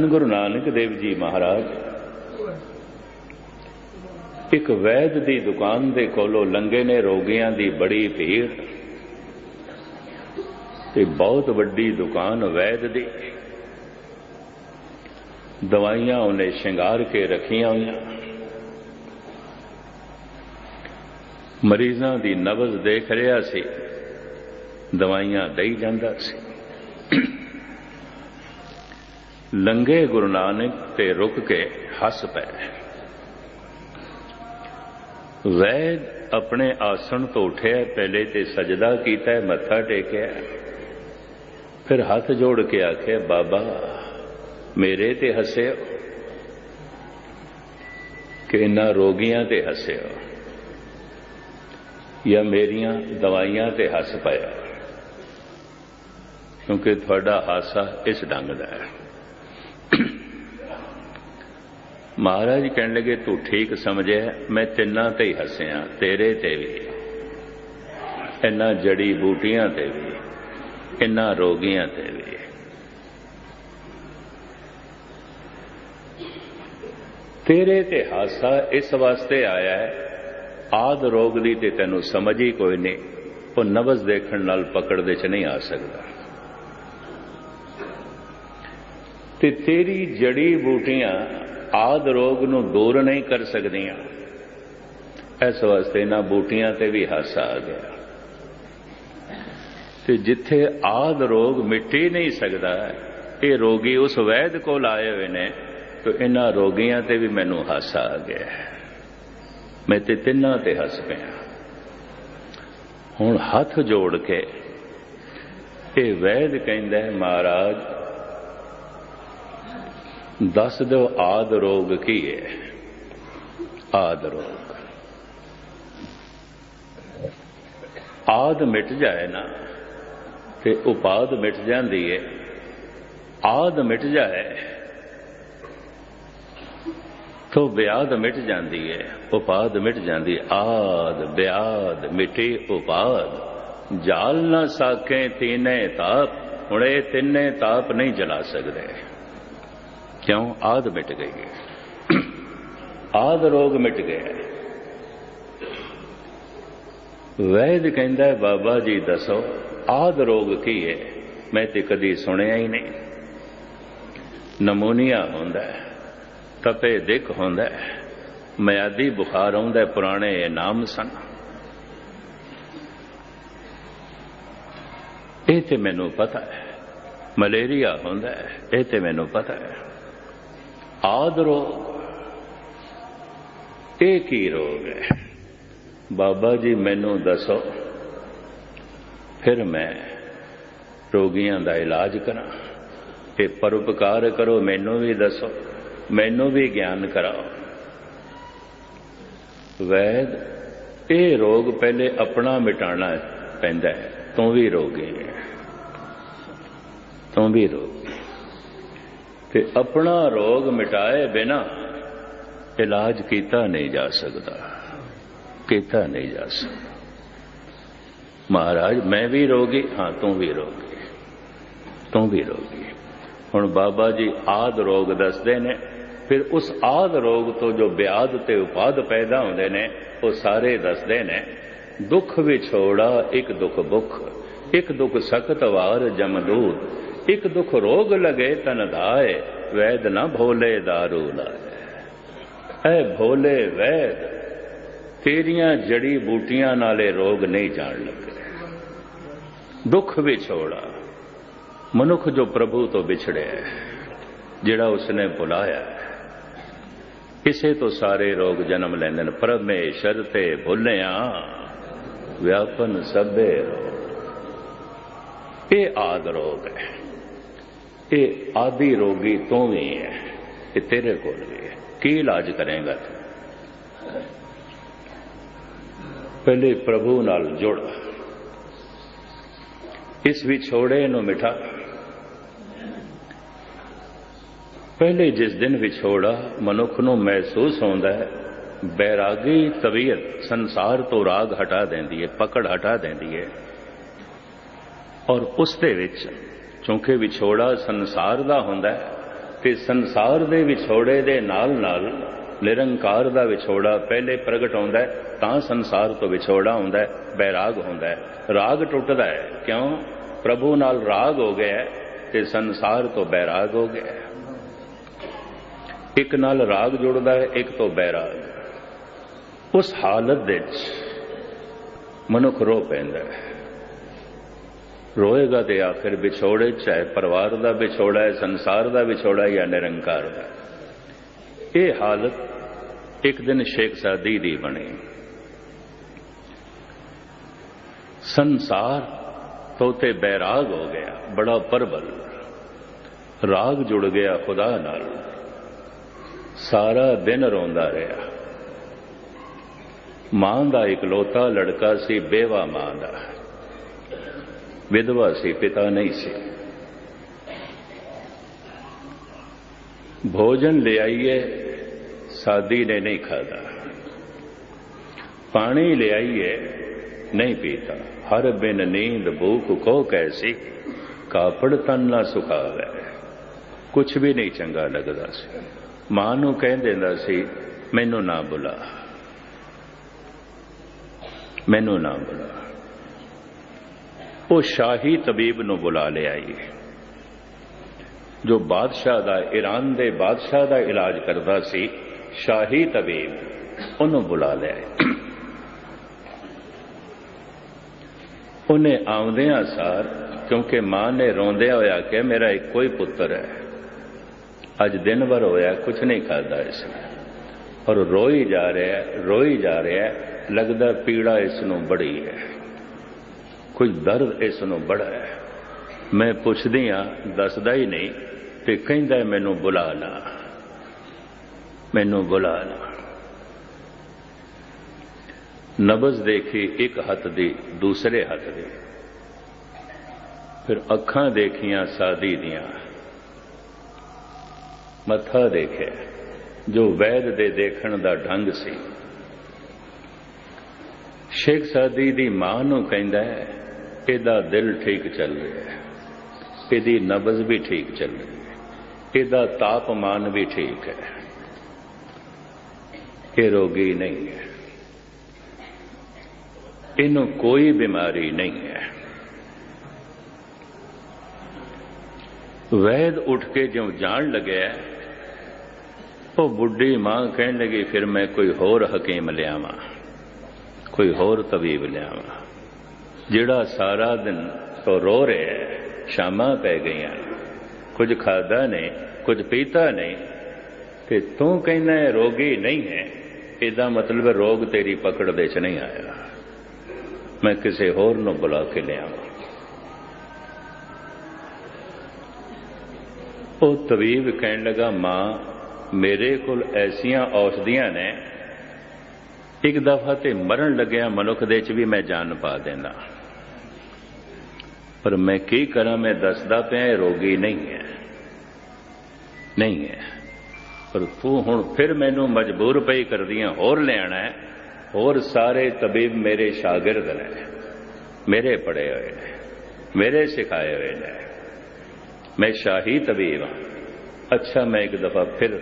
ਗੁਰੂ ਨਾਨਕ ਦੇਵ ਜੀ ਮਹਾਰਾਜ। ਇੱਕ ਵੈਦ ਦੀ ਦੁਕਾਨ ਦੇ ਕੋਲੋਂ ਲੰਗੇ ਨੇ ਰੋਗੀਆਂ ਦੀ ਬੜੀ ਭੀੜ। ਤੇ ਬਹੁਤ ਵੱਡੀ ਦੁਕਾਨ ਵੈਦ ਦੀ। ਦਵਾਈਆਂ ਉਹਨੇ ਸ਼ਿੰਗਾਰ ਕੇ ਰੱਖੀਆਂ ਹੋਈਆਂ। ਮਰੀਜ਼ਾਂ ਦੀ ਨਬਜ਼ ਦੇਖ ਰਿਹਾ ਸੀ। ਦਵਾਈਆਂ ਦੇਈ ਜਾਂਦਾ ਸੀ। ਲੰਗੇ ਗੁਰੂ ਨਾਨਕ ਤੇ ਰੁਕ ਕੇ ਹੱਸ ਪਏ ਵੈਦ ਆਪਣੇ ਆਸਣ ਤੋਂ ਉਠਿਆ, ਪਹਿਲੇ ਤੇ ਸਜਦਾ ਕੀਤਾ, ਮੱਥਾ ਟੇਕਿਆ। ਫਿਰ ਹੱਥ ਜੋੜ ਕੇ ਆਖਿਆ, ਬਾਬਾ, ਮੇਰੇ ਤੇ ਹੱਸਿਓ। ਕਿ ਇਹਨਾਂ ਰੋਗੀਆਂ ਤੇ ਹੱਸਿਓ। ਜਾਂ ਮੇਰੀਆਂ ਦਵਾਈਆਂ ਤੇ ਹੱਸ ਪਾਇਆ। ਕਿਉਂਕਿ ਤੁਹਾਡਾ ਹਾਸਾ ਇਸ ਢੰਗ ਦਾ ਹੈ। ਮਹਾਰਾਜ ਕਹਿਣ ਲੱਗੇ, ਤੂੰ ਠੀਕ ਸਮਝਿਆ, ਮੈਂ ਤਿੰਨਾਂ ਤੇ ਹੀ ਹੱਸਿਆ, ਤੇਰੇ ਤੇ ਵੀ। ਇਹਨਾਂ ਜੜੀ ਬੂਟੀਆਂ ਤੇ ਵੀ ਇਹਨਾਂ ਰੋਗੀਆਂ ਤੇ ਵੀ। ਤੇਰੇ ਤੇ ਹਾਸਾ ਇਸ ਵਾਸਤੇ ਆਇਆ ਹੈ, ਆਦ ਰੋਗ ਦੀ ਤੇ ਤੈਨੂੰ ਸਮਝ ਹੀ ਕੋਈ ਨਹੀਂ, ਉਹ ਨਵਜ਼ ਦੇਖਣ ਨਾਲ ਪਕੜ ਦੇ ਚ ਨਹੀਂ ਆ ਸਕਦਾ। ਤੇ ਤੇਰੀ ਜੜੀ ਬੂਟੀਆਂ ਆਦ ਰੋਗ ਨੂੰ ਦੂਰ ਨਹੀਂ ਕਰ ਸਕਦੀਆਂ। ਇਸ ਵਾਸਤੇ ਇਹਨਾਂ ਬੂਟੀਆਂ ਤੇ ਵੀ ਹਾਸਾ ਆ ਗਿਆ। ਤੇ ਜਿੱਥੇ ਆਦ ਰੋਗ ਮਿਟੀ ਨਹੀਂ ਸਕਦਾ, ਇਹ ਰੋਗੀ ਉਸ ਵੈਦ ਕੋਲ ਆਏ ਹੋਏ ਨੇ, ਤੇ ਇਹਨਾਂ ਰੋਗੀਆਂ ਤੇ ਵੀ ਮੈਨੂੰ ਹਾਸਾ ਆ ਗਿਆ ਮੈਂ ਤੇ ਤਿੰਨਾਂ ਤੇ ਹੱਸ ਪਿਆ। ਹੁਣ ਹੱਥ ਜੋੜ ਕੇ ਇਹ ਵੈਦ ਕਹਿੰਦਾ ਮਹਾਰਾਜ ਦੱਸ ਦਿਓ ਆਦ ਰੋਗ ਕੀ ਹੈ ਆਦ ਰੋਗ। ਆਦ ਮਿਟ ਜਾਏ ਨਾ, ਤੇ ਉਪਾਦ ਮਿਟ ਜਾਂਦੀ ਹੈ ਆਦ ਮਿਟ ਜਾਏ, ਤੋ ਬਿਆਦ ਮਿਟ ਜਾਂਦੀ ਹੈ ਉਪਾਦ ਮਿਟ ਜਾਂਦੀ ਆਦ ਬਿਆਦ ਮਿਟੇ ਉਪਾਦ। ਜਾਲ ਨਾ ਸਾਕੇ ਤੀਨੇ ਤਾਪ। ਹੁਣ ਇਹ ਤਿੰਨੇ ਤਾਪ ਨਹੀਂ ਜਲਾ ਸਕਦੇ। ਕਿਉਂ? ਆਦ ਮਿਟ ਗਈ ਹੈ। ਆਦ ਰੋਗ ਮਿਟ ਗਿਆ ਵੈਦ ਕਹਿੰਦਾ ਬਾਬਾ ਜੀ ਦੱਸੋ, ਆਦ ਰੋਗ ਕੀ ਹੈ? ਮੈਂ ਤੇ ਕਦੀ ਸੁਣਿਆ ਹੀ ਨਹੀਂ। ਨਮੂਨੀਆ ਹੁੰਦਾ ਤਪੇ ਦਿੱਖ ਹੁੰਦਾ ਮਿਆਦੀ ਬੁਖਾਰ ਆਉਂਦਾ ਪੁਰਾਣੇ ਨਾਮ ਸਨ। ਇਹ ਤੇ ਮੈਨੂੰ ਪਤਾ ਹੈ। ਮਲੇਰੀਆ ਹੁੰਦਾ ਇਹ ਤੇ ਮੈਨੂੰ ਪਤਾ ਹੈ। ਆਦ ਰੋਗ ਇਹ ਕੀ ਰੋਗ ਹੈ? ਬਾਬਾ ਜੀ ਮੈਨੂੰ ਦੱਸੋ, ਫਿਰ ਮੈਂ ਰੋਗੀਆਂ ਦਾ ਇਲਾਜ ਕਰਾਂ। ਤੇ ਪਰਉਪਕਾਰ ਕਰੋ, ਮੈਨੂੰ ਵੀ ਦੱਸੋ, ਮੈਨੂੰ ਵੀ ਗਿਆਨ ਕਰਾਓ। ਵੈਦ, ਇਹ ਰੋਗ ਪਹਿਲੇ ਆਪਣਾ ਮਿਟਾਣਾ ਪੈਂਦਾ ਹੈ। ਤੂੰ ਵੀ ਰੋਗੀ ਹੈ। ਤੂੰ ਵੀ ਰੋਗੀ ਤੇ ਆਪਣਾ ਰੋਗ ਮਿਟਾਏ ਬਿਨਾ ਇਲਾਜ ਕੀਤਾ ਨਹੀਂ ਜਾ ਸਕਦਾ, ਕੀਤਾ ਨਹੀਂ ਜਾ ਸਕਦਾ। ਮਹਾਰਾਜ, ਮੈਂ ਵੀ ਰੋਗੀ, ਹਾਂ, ਤੂੰ ਵੀ ਰੋਗੀ, ਤੂੰ ਵੀ ਰੋਗੀ। ਹੁਣ ਬਾਬਾ ਜੀ ਆਦ ਰੋਗ ਦੱਸਦੇ ਨੇ, ਫਿਰ ਉਸ ਆਦ ਰੋਗ ਤੋਂ ਜੋ ਬਿਆਦ ਤੇ ਉਪਾਦ ਪੈਦਾ ਹੁੰਦੇ ਨੇ, ਉਹ ਸਾਰੇ ਦੱਸਦੇ ਨੇ, ਦੁੱਖ ਵਿਛੋੜਾ, ਇੱਕ ਦੁੱਖ ਬੁੱਖ, ਇੱਕ ਦੁੱਖ ਸਖਤ ਵਾਰ ਜਮਦੂਤ। ਇਕ ਦੁੱਖ ਰੋਗ ਲਗੇ ਤਨ ਧਾਏ ਵੈਦ ਨਾ ਭੋਲੇ ਦਾਰੂ ਲਾਏ। ਐ ਭੋਲੇ ਵੈਦ, ਤੇਰੀਆਂ ਜੜੀ ਬੂਟੀਆਂ ਨਾਲੇ ਰੋਗ ਨਹੀਂ ਜਾਣ ਲੱਗੇ। ਦੁੱਖ ਵਿਛੋੜਾ ਮਨੁੱਖ ਜੋ ਪ੍ਰਭੂ ਤੋਂ ਵਿਛੜਿਆ ਜਿਹੜਾ ਉਸਨੇ ਬੁਲਾਇਆ ਕਿਸੇ ਤੋਂ ਸਾਰੇ ਰੋਗ ਜਨਮ ਲੈਂਦੇ ਨੇ, ਪਰਮੇਸ਼ਰ ਤੇ ਭੁੱਲਿਆ ਵਿਆਪਨ ਸਭੇ ਇਹ ਆਦ ਰੋਗ ਹੈ। ਇਹ ਆਦੀ ਰੋਗੀ ਤੂੰ ਵੀ ਹੈ। ਇਹ ਤੇਰੇ ਕੋਲ ਵੀ ਹੈ। ਕੀ ਇਲਾਜ ਕਰੇਗਾ ਤੂੰ? ਪਹਿਲੇ ਪ੍ਰਭੂ ਨਾਲ ਜੁੜ। ਇਸ ਵਿਛੋੜੇ ਨੂੰ ਮਿਠਾ ਪਹਿਲੇ ਜਿਸ ਦਿਨ ਵਿਛੋੜਾ ਮਨੁੱਖ ਨੂੰ ਮਹਿਸੂਸ ਹੁੰਦਾ ਹੈ, ਬੈਰਾਗੀ ਤਬੀਅਤ ਸੰਸਾਰ ਤੋਂ ਰਾਗ ਹਟਾ ਦਿੰਦੀ ਹੈ, ਪਕੜ ਹਟਾ ਦਿੰਦੀ ਹੈ। ਔਰ ਉਸ ਦੇ ਵਿੱਚ ਕਿਉਂਕਿ ਵਿਛੋੜਾ ਸੰਸਾਰ ਦਾ ਹੁੰਦਾ ਹੈ ਤੇ ਸੰਸਾਰ ਦੇ ਵਿਛੋੜੇ ਦੇ ਨਾਲ ਨਾਲ ਨਿਰੰਕਾਰ ਦਾ ਵਿਛੋੜਾ ਪਹਿਲੇ ਪ੍ਰਗਟ ਹੁੰਦਾ ਹੈ, ਤਾਂ ਸੰਸਾਰ ਤੋਂ ਵਿਛੋੜਾ ਹੁੰਦਾ ਬੈਰਾਗ ਹੁੰਦਾ ਹੈ। ਰਾਗ ਟੁੱਟਦਾ ਹੈ ਕਿਉਂ? ਪ੍ਰਭੂ ਨਾਲ ਰਾਗ ਹੋ ਗਿਆ ਤੇ ਸੰਸਾਰ ਤੋਂ ਬੈਰਾਗ ਹੋ ਗਿਆ ਹੈ। ਇੱਕ ਨਾਲ ਰਾਗ ਜੁੜਦਾ ਹੈ ਇੱਕ ਤੋਂ ਬੈਰਾਗ। ਉਸ ਹਾਲਤ ਦੇ ਵਿੱਚ ਮਨੁੱਖ ਰੋ ਪੈਂਦਾ ਹੈ। ਰੋਏਗਾ ਤੇ ਆਖਿਰ ਵਿਛੋੜੇ ਚਾਹੇ ਪਰਿਵਾਰ ਦਾ ਵਿਛੋੜਾ ਹੈ, ਸੰਸਾਰ ਦਾ ਵਿਛੋੜਾ ਜਾਂ ਨਿਰੰਕਾਰ ਦਾ। ਇਹ ਹਾਲਤ ਇੱਕ ਦਿਨ ਸ਼ੇਖ ਸਾਦੀ ਦੀ ਬਣੀ। ਸੰਸਾਰ ਤੋਂ ਤੇ ਬੈਰਾਗ ਹੋ ਗਿਆ, ਬੜਾ ਪਰਬਲ ਰਾਗ ਜੁੜ ਗਿਆ ਖੁਦਾ ਨਾਲ। ਸਾਰਾ ਦਿਨ ਰੋਂਦਾ ਰਿਹਾ। ਮਾਂ ਦਾ ਇਕਲੌਤਾ ਲੜਕਾ ਸੀ, ਬੇਵਾ ਮਾਂ ਦਾ। ਵਿਧਵਾ ਸੀ, ਪਿਤਾ ਨਹੀਂ ਸੀ। ਭੋਜਨ ਲੈ ਆਈਏ, ਸਾਦੀ ਨੇ ਨਹੀਂ ਖਾਦਾ ਪਾਣੀ ਲੈ ਆਈਏ, ਨਹੀਂ ਪੀਤਾ। ਹਰ ਬਿਨ ਨੀਂਦ ਭੂਖ ਕੋ ਕੈਸੀ, ਕਾਪੜ ਤਨ ਨਾ ਸੁਖਾਵੇ ਕੁਛ ਵੀ ਨਹੀਂ ਚੰਗਾ ਲੱਗਦਾ ਸੀ। ਮਾਂ ਨੂੰ ਕਹਿ ਦਿੰਦਾ ਸੀ, ਮੈਨੂੰ ਨਾ ਬੁਲਾ। ਮੈਨੂੰ ਨਾ ਬੁਲਾ। ਉਹ ਸ਼ਾਹੀ ਤਬੀਬ ਨੂੰ ਬੁਲਾ ਲਿਆਈ ਜੋ ਬਾਦਸ਼ਾਹ ਦਾ ਈਰਾਨ ਦੇ ਬਾਦਸ਼ਾਹ ਦਾ ਇਲਾਜ ਕਰਦਾ ਸੀ, ਸ਼ਾਹੀ ਤਬੀਬ ਉਹਨੂੰ ਬੁਲਾ ਲਿਆ ਉਹਨੇ ਆਉਂਦਿਆਂ ਸਾਰ, ਕਿਉਂਕਿ ਮਾਂ ਨੇ ਰੋਂਦਿਆਂ ਹੋਇਆ ਕਿ ਮੇਰਾ ਇੱਕੋ ਹੀ ਪੁੱਤਰ ਹੈ। ਅੱਜ ਦਿਨ ਭਰ ਹੋਇਆ ਕੁਝ ਨਹੀਂ ਖਾਦਾ ਇਸ ਨੇ। ਔਰ ਰੋਈ ਜਾ ਰਿਹਾ, ਰੋਈ ਜਾ ਰਿਹਾ, ਲੱਗਦਾ ਪੀੜਾ ਇਸ ਨੂੰ ਬੜੀ ਹੈ। ਕੁਝ ਦਰਦ ਇਸ ਨੂੰ ਬੜਾ ਹੈ। ਮੈਂ ਪੁੱਛਦੀ ਆ ਦੱਸਦਾ ਹੀ ਨਹੀਂ ਤੇ ਕਹਿੰਦਾ ਮੈਨੂੰ ਬੁਲਾ ਲਾ। ਮੈਨੂੰ ਬੁਲਾ ਲਾ। ਨਬਜ਼ ਦੇਖੀ ਇੱਕ ਹੱਥ ਦੀ, ਦੂਸਰੇ ਹੱਥ ਦੀ। ਫਿਰ ਅੱਖਾਂ ਦੇਖੀਆਂ ਸਾਦੀ ਦੀਆਂ। ਮੱਥਾ ਦੇਖਿਆ, ਜੋ ਵੈਦ ਦੇ ਦੇਖਣ ਦਾ ਢੰਗ ਸੀ। ਸ਼ੇਖ ਸਾਦੀ ਦੀ ਮਾਂ ਨੂੰ ਕਹਿੰਦਾ ਹੈ ਇਹਦਾ ਦਿਲ ਠੀਕ ਚੱਲ ਰਿਹਾ ਹੈ। ਇਹਦੀ ਨਬਜ਼ ਵੀ ਠੀਕ ਚੱਲ ਰਹੀ ਹੈ। ਇਹਦਾ ਤਾਪਮਾਨ ਵੀ ਠੀਕ ਹੈ। ਇਹ ਰੋਗੀ ਨਹੀਂ ਹੈ। ਇਹਨੂੰ ਕੋਈ ਬਿਮਾਰੀ ਨਹੀਂ ਹੈ। ਵੈਦ ਉੱਠ ਕੇ ਜਿਉਂ ਜਾਣ ਲੱਗਿਆ ਉਹ ਬੁੱਢੀ ਮਾਂ ਕਹਿਣ ਲੱਗੀ, ਫਿਰ ਮੈਂ ਕੋਈ ਹੋਰ ਹਕੀਮ ਲਿਆਵਾਂ, ਕੋਈ ਹੋਰ ਤਬੀਬ ਲਿਆਵਾਂ। ਜਿਹੜਾ ਸਾਰਾ ਦਿਨ ਉਹ ਰੋ ਰਿਹਾ ਹੈ, ਸ਼ਾਮਾਂ ਪੈ ਗਈਆਂ। ਕੁਝ ਖਾਦਾ ਨਹੀਂ, ਕੁਝ ਪੀਤਾ ਨਹੀਂ। ਤੇ ਤੂੰ ਕਹਿੰਦਾ ਹੈ, ਰੋਗੀ ਨਹੀਂ ਹੈ। ਇਹਦਾ ਮਤਲਬ ਹੈ, ਰੋਗ ਤੇਰੀ ਪਕੜ ਦੇ ਚ ਨਹੀਂ ਆਇਆ। ਮੈਂ ਕਿਸੇ ਹੋਰ ਨੂੰ ਬੁਲਾ ਕੇ ਲਿਆਵਾਂ। ਉਹ ਤਬੀਬ ਕਹਿਣ ਲੱਗਾ, ਮਾਂ, ਮੇਰੇ ਕੋਲ ਐਸੀਆਂ ਔਸ਼ਧੀਆਂ ਨੇ। ਇੱਕ ਦਫਾ ਤੇ ਮਰਨ ਲੱਗਿਆ ਮਨੁੱਖ ਦੇ ਚ ਵੀ ਮੈਂ ਜਾਨ ਪਾ ਦੇਣਾ। ਪਰ ਮੈਂ ਕੀ ਕਰਾਂ, ਮੈਂ ਦੱਸਦਾ ਪਿਆ, ਇਹ ਰੋਗੀ ਨਹੀਂ ਹੈ। ਨਹੀਂ ਹੈ। ਪਰ ਤੂੰ ਹੁਣ ਫਿਰ ਮੈਨੂੰ ਮਜਬੂਰ ਪਈ ਕਰਦੀਆਂ, ਹੋਰ ਲੈਣਾ ਹੈ, ਹੋਰ ਸਾਰੇ ਤਬੀਬ ਮੇਰੇ ਸ਼ਾਗਿਰਦ ਨੇ, ਮੇਰੇ ਪੜੇ ਹੋਏ ਨੇ, ਮੇਰੇ ਸਿਖਾਏ ਹੋਏ ਨੇ। ਮੈਂ ਸ਼ਾਹੀ ਤਬੀਬ ਹਾਂ। ਅੱਛਾ, ਮੈਂ ਇੱਕ ਦਫਾ ਫਿਰ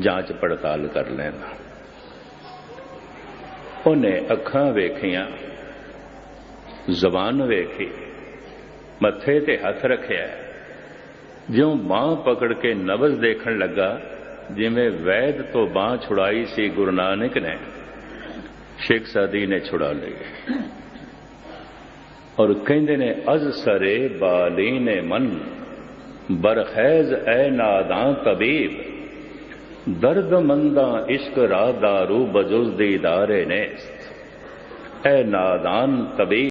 ਜਾਂਚ ਪੜਤਾਲ ਕਰ ਲੈਣਾ ਉਹਨੇ ਅੱਖਾਂ ਵੇਖੀਆਂ, ਜ਼ਬਾਨ ਵੇਖੀ। ਮੱਥੇ ਤੇ ਹੱਥ ਰੱਖਿਆ। ਜਿਉਂ ਬਾਹ ਪਕੜ ਕੇ ਨਬਜ਼ ਦੇਖਣ ਲੱਗਾ, ਜਿਵੇਂ ਵੈਦ ਤੋਂ ਬਾਹ ਛੁੜਾਈ ਸੀ ਗੁਰੂ ਨਾਨਕ ਨੇ। ਸ਼ੇਖ ਸਾਦੀ ਨੇ ਛੁੜਾ ਲਈ। ਔਰ ਕਹਿੰਦੇ ਨੇ, ਅਜ਼ ਸਰੇ ਬਾਲੀਨ ਮਨ, ਬਰਖੈਜ਼ ਐ ਨਾਦਾਂ ਤਬੀਬ। ਦਰਦ ਮੰਦਾ ਇਸ਼ਕ ਰਾ ਦਾਰੂ ਬਜੁਜ਼ ਦੀਦਾਰੇ ਨੇ। ਐ ਨਾਦਾਨ ਤਬੀਬ।